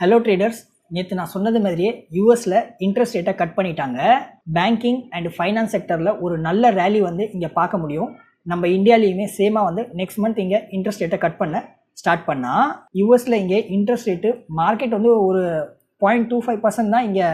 Hello traders நேற்று நான் சொன்னது மாதிரியே யூஎஸில் இன்ட்ரெஸ்ட் ரேட்டை கட் பண்ணிட்டாங்க. பேங்கிங் அண்ட் ஃபைனான்ஸ் செக்டரில் ஒரு நல்ல ரேலி வந்து இங்கே பார்க்க முடியும். நம்ம இந்தியாலேயுமே சேமாக வந்து நெக்ஸ்ட் மந்த் இங்கே இன்ட்ரெஸ்ட் ரேட்டை கட் பண்ண ஸ்டார்ட் பண்ணால் யூஎஸில் இங்கே இன்ட்ரெஸ்ட் ரேட்டு மார்க்கெட் வந்து ஒரு பாயிண்ட் டூ ஃபைவ் பர்சன்ட் தான் இங்கே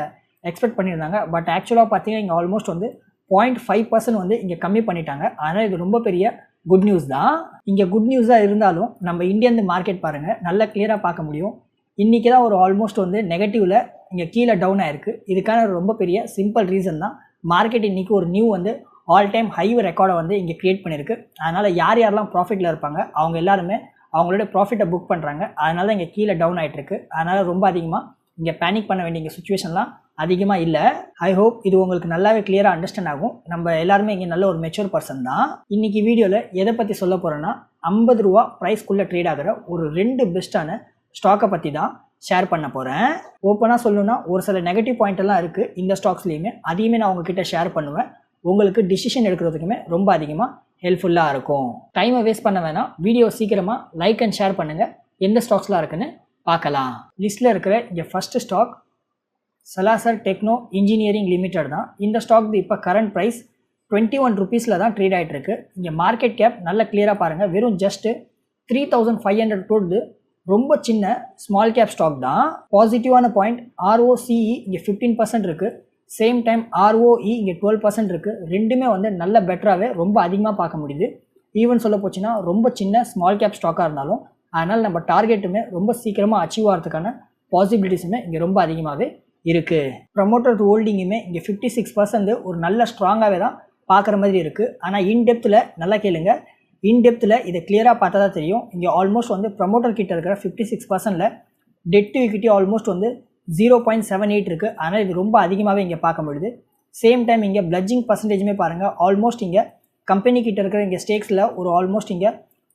எக்ஸ்பெக்ட் பண்ணியிருந்தாங்க. பட் ஆக்சுவலாக பார்த்தீங்கன்னா இங்கே ஆல்மோஸ்ட் வந்து பாயிண்ட் ஃபைவ் பர்சன்ட் வந்து இங்கே கம்மி பண்ணிட்டாங்க. அதனால் இது ரொம்ப பெரிய குட் நியூஸ் தான். இங்கே குட் நியூஸாக இருந்தாலும் நம்ம இந்தியன் மார்க்கெட் பாருங்கள் நல்லா கிளியராக பார்க்க முடியும். இன்றைக்கி தான் ஒரு ஆல்மோஸ்ட் வந்து நெகட்டிவில் இங்கே கீழே டவுன் ஆயிருக்கு. இதுக்கான ஒரு ரொம்ப பெரிய சிம்பிள் ரீசன் தான். மார்க்கெட் இன்றைக்கி ஒரு நியூ வந்து ஆல் டைம் ஹை ரெக்கார்டை வந்து இங்கே க்ரியேட் பண்ணியிருக்கு. அதனால் யார் யாரெல்லாம் ப்ராஃபிட்டில் இருப்பாங்க அவங்க எல்லாருமே அவங்களோட ப்ராஃபிட்டை புக் பண்ணுறாங்க அதனால தான் இங்கே கீழே டவுன் ஆகிட்டு அதனால் ரொம்ப அதிகமாக இங்கே பேனிக் பண்ண வேண்டிய சுச்சுவேஷன்லாம் அதிகமாக இல்லை. ஐ ஹோப் இது உங்களுக்கு நல்லாவே கிளியராக அண்டர்ஸ்டாண்ட் ஆகும். நம்ம எல்லாருமே இங்கே நல்ல ஒரு மெச்சூர் பர்சன் தான். இன்றைக்கி வீடியோவில் எதை பற்றி சொல்ல போகிறேன்னா ஐம்பது ரூபா ப்ரைஸ்க்குள்ளே ட்ரேட் ஆகிற ஒரு ரெண்டு பெஸ்ட்டான ஸ்டாக்கை பற்றி தான் ஷேர் பண்ண போகிறேன் ஓப்பனாக சொல்லணும்னா ஒரு சில நெகட்டிவ் பாயிண்ட் எல்லாம் இருக்குது இந்த ஸ்டாக்ஸ்லேயுமே அதையுமே நான் உங்ககிட்ட ஷேர் பண்ணுவேன். உங்களுக்கு டிசிஷன் எடுக்கிறதுக்குமே ரொம்ப அதிகமாக ஹெல்ப்ஃபுல்லாக இருக்கும். டைமை வேஸ்ட் பண்ண வேணாம். வீடியோ சீக்கிரமாக லைக் அண்ட் ஷேர் பண்ணுங்கள் எந்த ஸ்டாக்ஸ்லாம் இருக்குன்னு பார்க்கலாம். லிஸ்ட்டில் இருக்கிற இங்கே first stock Salasar techno engineering limited தான். இந்த ஸ்டாக் இப்போ கரண்ட் ப்ரைஸ் டுவெண்ட்டி ஒன் ருபீஸில் தான் ட்ரேட் ஆகிட்டு இருக்கு. இங்கே மார்க்கெட் கேப் நல்லா கிளியராக பாருங்கள் வெறும் just three thousand five hundred crore ரொம்ப சின்ன ஸ்மால் கேப் ஸ்டாக் தான். பாசிட்டிவான பாயிண்ட் ஆர்ஓசிஇ இங்கே ஃபிஃப்டீன் பர்சன்ட் இருக்குது சேம் டைம் ஆர்ஓஇ இங்கே டுவெல் பர்சன்ட் இருக்குது ரெண்டுமே வந்து நல்ல பெட்டராகவே ரொம்ப அதிகமாக பார்க்க முடியுது. ஈவன் சொல்ல போச்சுன்னா ரொம்ப சின்ன ஸ்மால் கேப் ஸ்டாக்காக இருந்தாலும் அதனால் நம்ம டார்கெட்டுமே ரொம்ப சீக்கிரமாக அச்சீவ் ஆகிறதுக்கான பாசிபிலிட்டிஸுமே இங்கே ரொம்ப அதிகமாகவே இருக்குது ப்ரமோட்டர் ஹோல்டிங்குமே இங்கே ஃபிஃப்டி சிக்ஸ் பர்சன்ட் ஒரு நல்ல ஸ்ட்ராங்காகவே தான் பார்க்குற மாதிரி இருக்குது ஆனால் இன்டெப்த்தில் நல்லா கேளுங்கள் இன்டெப்த்தில் இதை கிளியராக பார்த்தா தான் தெரியும். இங்கே ஆல்மோஸ்ட் வந்து ப்ரமோட்டர் கிட்ட இருக்கிற ஃபிஃப்டி சிக்ஸ் பர்சன்டில் டெட் டு இக்விட்டி ஆல்மோஸ்ட் வந்து ஜீரோ பாயிண்ட் செவன் எயிட் இருக்குது அதனால் இது ரொம்ப அதிகமாகவே இங்கே பார்க்க முடியுது. சேம் டைம் இங்கே பிளட்ஜிங் பர்சன்டேஜுமே பாருங்கள் ஆல்மோஸ்ட் இங்கே கம்பெனி கிட்ட இருக்கிற இங்கே ஸ்டேக்ஸில் ஒரு ஆல்மோஸ்ட் இங்கே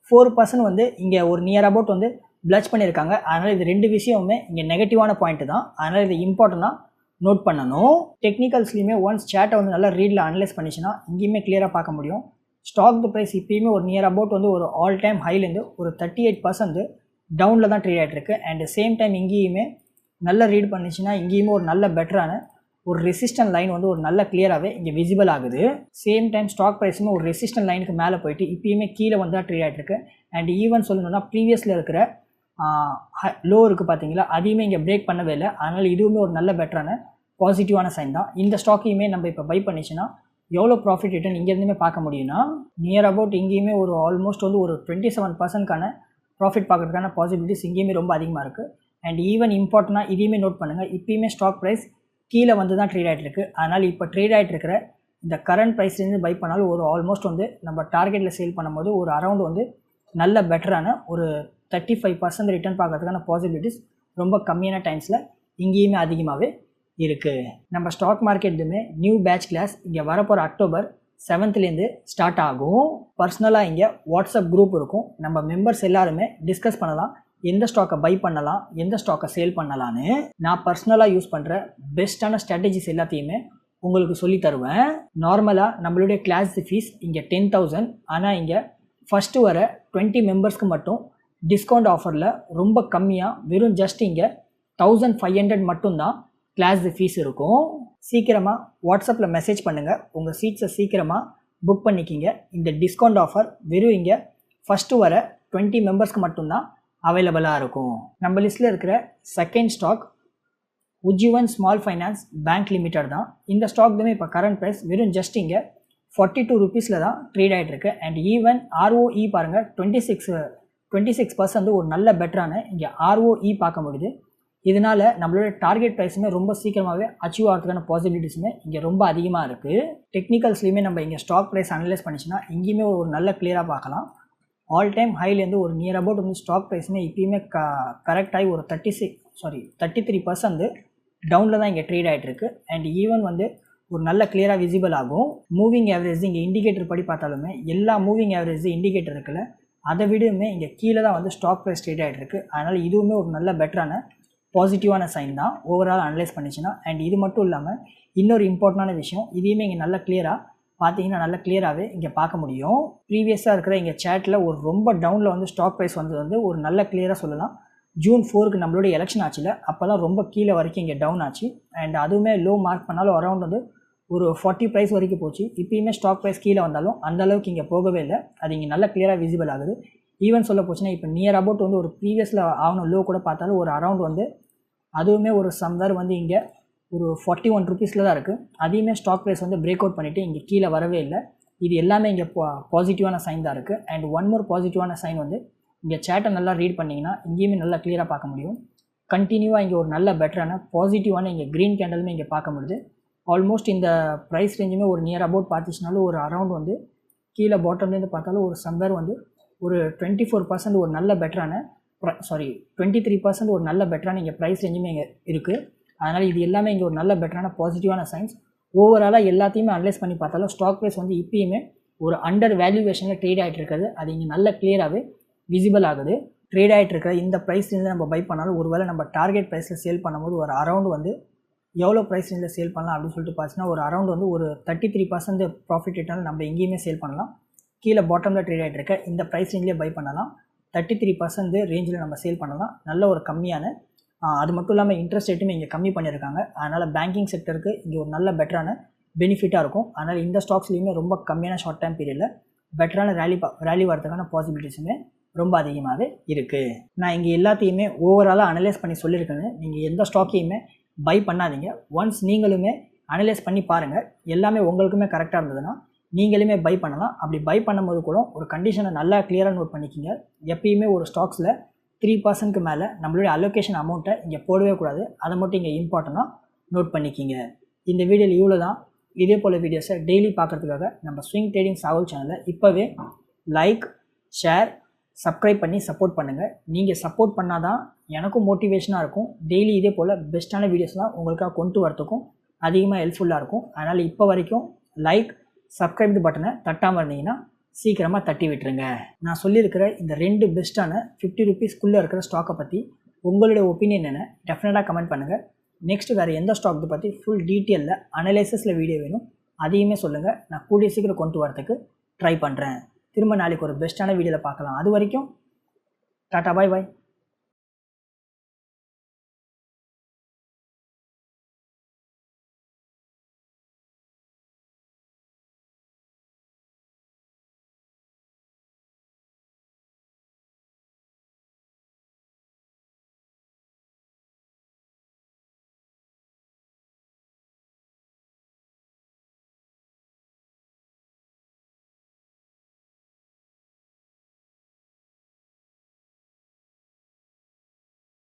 ஃபோர் பர்சன்ட் வந்து இங்கே ஒரு நியர் அபவுட் வந்து பிளட்ஜ் பண்ணியிருக்காங்க. அதனால் இது ரெண்டு விஷயமுமே இங்கே நெகட்டிவான பாயிண்ட் தான். அதனால் இது இம்பார்ட்டண்ட்டாக நோட் பண்ணணும். டெக்னிக்கல்ஸ்லையுமே ஒன்ஸ் சேட்டை வந்து நல்லா ரீடில் அனலைஸ் பண்ணிச்சுன்னா இங்கேயுமே கிளியராக பார்க்க முடியும். ஸ்டாக் ப்ரைஸ் இப்பயுமே ஒரு நியர் அபவுட் வந்து ஒரு ஆல் டைம் ஹைலேருந்து ஒரு தேர்ட்டி எயிட் பர்சன்ட் டவுனில் தான் ட்ரேட் ஆகிட்டு அண்ட் சேம் டைம் இங்கேயுமே நல்ல ரீட் பண்ணிச்சுன்னா இங்கேயுமே ஒரு நல்ல பெட்டரான ஒரு ரெசிஸ்டன்ட் லைன் வந்து ஒரு நல்ல கிளியராகவே இங்கே விசிபிள் ஆகுது. சேம் டைம் ஸ்டாக் ப்ரைஸுமே ஒரு ரெசிஸ்டன்ட் லைனுக்கு மேலே போயிட்டு இப்பயுமே கீழே வந்து தான் ட்ரேட் ஆகிட்டு அண்ட் ஈவன் சொல்லணும்னா ப்ரீவியஸில் இருக்கிற லோ இருக்குது பார்த்தீங்களா அதையுமே இங்கே பிரேக் பண்ணவே இல்லை. அதனால் இதுவுமே ஒரு நல்ல பெட்டரான பாசிட்டிவான சைன் தான். இந்த ஸ்டாக்கையுமே நம்ம இப்போ பை பண்ணிச்சுன்னா எவ்வளோ ப்ராஃபிட் ரிட்டர்ன் இங்கேருந்துமே பார்க்க முடியும்னா நியர் அபவுட் இங்கேயுமே ஒரு ஆல்மோஸ்ட் வந்து ஒரு டுவெண்ட்டி செவன் பர்சன்ட்கான ப்ராஃபிட் பார்க்கறதுக்கான பாசிபிலிட்டிஸ் இங்கேயுமே ரொம்ப அதிகமாக இருக்குது அண்ட் ஈவன் இம்பார்ட்டண்ட்டாக இதையுமே நோட் பண்ணுங்கள் இப்போயுமே ஸ்டாக் ப்ரைஸ் கீழே வந்து தான் ட்ரேட் ஆகிட்டு இருக்கு. அதனால் இப்போ ட்ரேட் ஆகிட்டு இருக்கிற இந்த கரண்ட் ப்ரைஸ்லேருந்து பை பண்ணாலும் ஒரு ஆல்மோஸ்ட் வந்து நம்ம டார்கெட்டில் சேல் பண்ணும்போது ஒரு அரௌண்ட் வந்து நல்ல பெட்டரான ஒரு தேர்ட்டி ஃபைவ் பர்சன்ட் ரிட்டர்ன் பார்க்கறதுக்கான பாசிபிலிட்டிஸ் ரொம்ப கம்மியான டைம்ஸில் இங்கேயுமே அதிகமாகவே இருக்குது நம்ம ஸ்டாக் மார்க்கெட்டுமே நியூ பேட்ச் கிளாஸ் இங்கே வரப்போகிற அக்டோபர் செவன்த்லேருந்து ஸ்டார்ட் ஆகும். பர்சனலாக இங்கே வாட்ஸ்அப் குரூப் இருக்கும். நம்ம மெம்பர்ஸ் எல்லாருமே டிஸ்கஸ் பண்ணலாம். எந்த ஸ்டாக்கை பை பண்ணலாம்? எந்த ஸ்டாக்கை சேல் பண்ணலான்னு நான் பர்சனலாக யூஸ் பண்ணுற பெஸ்ட்டான ஸ்ட்ராட்டஜிஸ் எல்லாத்தையுமே உங்களுக்கு சொல்லி தருவேன். நார்மலாக நம்மளுடைய கிளாஸ் ஃபீஸ் இங்கே டென் தௌசண்ட் ஆனால் இங்கே ஃபஸ்ட்டு வர டுவெண்ட்டி மெம்பர்ஸ்க்கு மட்டும் டிஸ்கவுண்ட் ஆஃபரில் ரொம்ப கம்மியாக வெறும் ஜஸ்ட் இங்கே தௌசண்ட் ஃபைவ் ஹண்ட்ரட் மட்டும்தான் கிளாஸ் ஃபீஸ் இருக்கும். சீக்கிரமாக வாட்ஸ்அப்பில் மெசேஜ் பண்ணுங்கள் உங்கள் சீட்ஸை சீக்கிரமாக புக் பண்ணிக்கிங்க. இந்த டிஸ்கவுண்ட் ஆஃபர் வெறும் இங்கே ஃபஸ்ட்டு வர டுவெண்ட்டி மெம்பர்ஸ்க்கு மட்டும்தான் அவைலபிளாக இருக்கும். நம்ம லிஸ்ட்டில் இருக்கிற second stock Ujjivan small finance bank limited தான். இந்த ஸ்டாக் தான் இப்போ கரண்ட் ப்ரைஸ் வெறும் ஜஸ்ட் இங்கே ஃபார்ட்டி டூ ருபீஸில் தான் ட்ரேட் ஆகிட்டு இருக்கு. அண்ட் ஈவன் ஆர்ஓஇ பாருங்கள் twenty six twenty six percent ஒரு நல்ல பெட்டரான இங்கே ஆர்ஓஇ பார்க்க முடியுது. இதனால் நம்மளோட டார்கெட் ப்ரைஸுமே ரொம்ப சீக்கிரமாகவே அச்சீவ் ஆகிறதுக்கான பாசிபிலிட்டிஸுமே இங்கே ரொம்ப அதிகமாக இருக்குது டெக்னிக்கல்ஸ்லையுமே நம்ம இங்கே ஸ்டாக் ப்ரைஸ் அனலைஸ் பண்ணிச்சுன்னா இங்கேயுமே ஒரு நல்ல கிளியராக பார்க்கலாம். ஆல் டைம் ஹைலேருந்து ஒரு நியர் அபவுட் வந்து ஸ்டாக் ப்ரைஸுமே இப்பயுமே க கரெக்டாகி ஒரு thirty six sorry thirty three percent டவுனில் தான் இங்கே ட்ரேட் ஆகிட்டுருக்கு அண்ட் ஈவன் வந்து ஒரு நல்ல கிளியராக விசிபிள் ஆகும். மூவிங் ஆவரேஜ் இங்கே இண்டிகேட்டர் படி பார்த்தாலுமே எல்லா மூவிங் ஆவரேஜ் இண்டிகேட்டர் இருக்குல்ல அதை விடவுமே இங்கே கீழே தான் வந்து ஸ்டாக் ப்ரைஸ் ட்ரேட் ஆகிட்டுருக்கு அதனால் இதுவுமே ஒரு நல்ல பெட்டரான பாசிட்டிவான சைன் தான் ஓவரால் அனலைஸ் பண்ணிச்சுன்னா. அண்ட் இது மட்டும் இல்லாமல் இன்னொரு இம்பார்ட்டண்டான விஷயம் இதையுமே இங்கே நல்லா கிளியராக பார்த்தீங்கன்னா நல்லா கிளியராகவே இங்கே பார்க்க முடியும். ப்ரீவியஸாக இருக்கிற இங்கே சேட்டில் ஒரு ரொம்ப டவுனில் வந்து ஸ்டாக் ப்ரைஸ் வந்தது வந்து ஒரு நல்ல கிளியராக சொல்லலாம். ஜூன் ஃபோருக்கு நம்மளோட எலெக்ஷன் ஆச்சுல அப்போ தான் ரொம்ப கீழே வரைக்கும் இங்கே டவுன் ஆச்சு. அண்ட் அதுவுமே லோ மார்க் பண்ணாலும் அரௌண்ட் வந்து ஒரு ஃபார்ட்டி ப்ரைஸ் வரைக்கும் போச்சு. இப்பயுமே ஸ்டாக் ப்ரைஸ் கீழே வந்தாலும் அந்த அளவுக்கு இங்கே போகவே இல்லை. அது இங்கே நல்லா கிளியராக விசிபிள் ஆகுது. ஈவன் சொல்ல போச்சுன்னா இப்போ நியர் அபவுட் வந்து ஒரு ப்ரீவியஸில் ஆகணும் லோ கூட பார்த்தாலும் ஒரு அரௌண்ட் வந்து அதுவுமே ஒரு சம்வேர் வந்து இங்கே ஒரு ஃபார்ட்டி ஒன் ருபீஸில் தான் இருக்குது அதையுமே ஸ்டாக் ப்ரைஸ் வந்து பிரேக் அவுட் பண்ணிவிட்டு இங்கே கீழே வரவே இல்லை. இது எல்லாமே இங்கே பாசிட்டிவான சைன் தான் இருக்குது அண்ட் ஒன் மோர் பாசிட்டிவான சைன் வந்து இங்கே சேட்டை நல்லா ரீட் பண்ணிங்கன்னா இங்கேயுமே நல்லா கிளியராக பார்க்க முடியும். கண்டினியூவாக இங்கே ஒரு நல்ல பெட்டரான பாசிட்டிவான இங்கே க்ரீன் கேண்டலுமே இங்கே பார்க்க முடியுது. ஆல்மோஸ்ட் இந்த ப்ரைஸ் ரேஞ்சுமே ஒரு நியர் அபவுட் பார்த்துச்சுனாலும் ஒரு அரௌண்ட் வந்து கீழே பாட்டம்லேருந்து பார்த்தாலும் ஒரு சம்பேர் வந்து ஒரு டுவெண்ட்டி ஃபோர் பர்சன்ட் ஒரு நல்ல பெட்டரான சாரி டுவெண்ட்டி த்ரீ பர்சன்ட் ஒரு நல்ல பெட்டரான இங்கே ப்ரைஸ் ரேஞ்சுமே இங்கே இருக்குது அதனால் இது எல்லாமே இங்கே ஒரு நல்ல பெட்டரான பாசிட்டிவான சைன்ஸ் ஓவராலாக எல்லாத்தையுமே அனலைஸ் பண்ணி பார்த்தாலும் ஸ்டாக் ப்ரைஸ் வந்து இப்பயுமே ஒரு அண்டர் வேல்யூவேஷனில் ட்ரேட் ஆகிட்டு இருக்குது. அது இங்கே நல்ல கிளியராகவே விசிபிள் ஆகுது. ட்ரேட் ஆகிட்டு இருக்கிற இந்த ப்ரைஸ் ரேஞ்சில் நம்ம பை பண்ணாலும் ஒருவேளை நம்ம டார்கெட் ப்ரைஸில் சேல் பண்ணும்போது ஒரு அரௌண்ட் வந்து எவ்வளோ ப்ரைஸ் ரேஞ்சில் சேல் பண்ணலாம் அப்படின்னு சொல்லிட்டு பார்த்தீங்கன்னா ஒரு அரௌண்ட் வந்து ஒரு thirty three percent profit return நம்ம எங்கேயுமே சேல் பண்ணலாம். கீழே பாட்டமில் ட்ரேட் ஆகிட்டு இருக்க இந்த ப்ரைஸ் ரேஞ்சிலே பை பண்ணலாம். தேர்ட்டி த்ரீ பர்சன்ட் ரேஞ்சில் நம்ம சேல் பண்ணலாம். நல்ல ஒரு கம்மியான அது மட்டும் இல்லாமல் இன்ட்ரெஸ்ட் ரேட்டுமே இங்கே கம்மி பண்ணியிருக்காங்க அதனால் பேங்கிங் செக்டருக்கு இங்கே ஒரு நல்ல பெட்டரான பெனிஃபிட்டாக இருக்கும். அதனால் இந்த ஸ்டாக்ஸ்லேயுமே ரொம்ப கம்மியான ஷார்ட் டைம் பீரியடில் பெட்டரான ரேலி ரேலி வரதுக்கான பாசிபிலிட்டிஸுமே ரொம்ப அதிகமாகவே இருக்குது நான் இங்கே எல்லாத்தையுமே ஓவராலாக அனலைஸ் பண்ணி சொல்லியிருக்கேன்னு. நீங்கள் எந்த ஸ்டாக்கையுமே பை பண்ணாதீங்க. ஒன்ஸ் நீங்களுமே அனலைஸ் பண்ணி பாருங்கள் எல்லாமே உங்களுக்குமே கரெக்டாக இருந்ததுன்னா நீங்களுமே பை பண்ணலாம். அப்படி பை பண்ணும்போது கூட ஒரு கண்டிஷனை நல்லா கிளியராக நோட் பண்ணிக்கிங்க. எப்பயுமே ஒரு ஸ்டாக்ஸில் த்ரீ பர்சன்ட்க்கு மேலே நம்மளுடைய அலோகேஷன் அமௌண்ட்டை இங்கே போடவே கூடாது. அதை மட்டும் இங்கே இம்பார்ட்டண்ட்டாக நோட் பண்ணிக்கிங்க. இந்த வீடியோவில் இவ்வளோ தான் இதே போல் வீடியோஸை டெய்லி பார்க்குறதுக்காக நம்ம ஸ்விங் ட்ரேடிங் சாவல் சேனலை இப்போவே லைக் ஷேர் சப்ஸ்கிரைப் பண்ணி சப்போர்ட் பண்ணுங்கள் நீங்கள் சப்போர்ட் பண்ணால் தான் எனக்கும் மோட்டிவேஷனாக இருக்கும். டெய்லி இதே போல் பெஸ்ட்டான வீடியோஸ்லாம் உங்களுக்காக கொண்டு வரத்துக்கும் அதிகமாக ஹெல்ப்ஃபுல்லாக இருக்கும். அதனால் இப்போ வரைக்கும் லைக் சப்ஸ்கிரைப் பட்டனை தட்டாமல் இருந்தீங்கன்னா சீக்கிரமாக தட்டி விட்டுருங்க. நான் சொல்லியிருக்கிற இந்த ரெண்டு பெஸ்ட்டான ஃபிஃப்டி ருபீஸ்க்குள்ளே இருக்கிற ஸ்டாக்கை பற்றி உங்களுடைய ஒப்பீனியன் என்ன டெஃபினட்டாக கமெண்ட் பண்ணுங்கள் நெக்ஸ்ட்டு வேறு எந்த ஸ்டாக் பற்றி ஃபுல் டீட்டெயிலில் அனலைசஸில் வீடியோ வேணும் அதையுமே சொல்லுங்கள் நான் கூடிய சீக்கிரம் கொண்டு வரதுக்கு ட்ரை பண்ணுறேன் திரும்ப நாளைக்கு ஒரு பெஸ்ட்டான வீடியோவில் பார்க்கலாம். அது வரைக்கும் டாட்டா பாய் பாய்.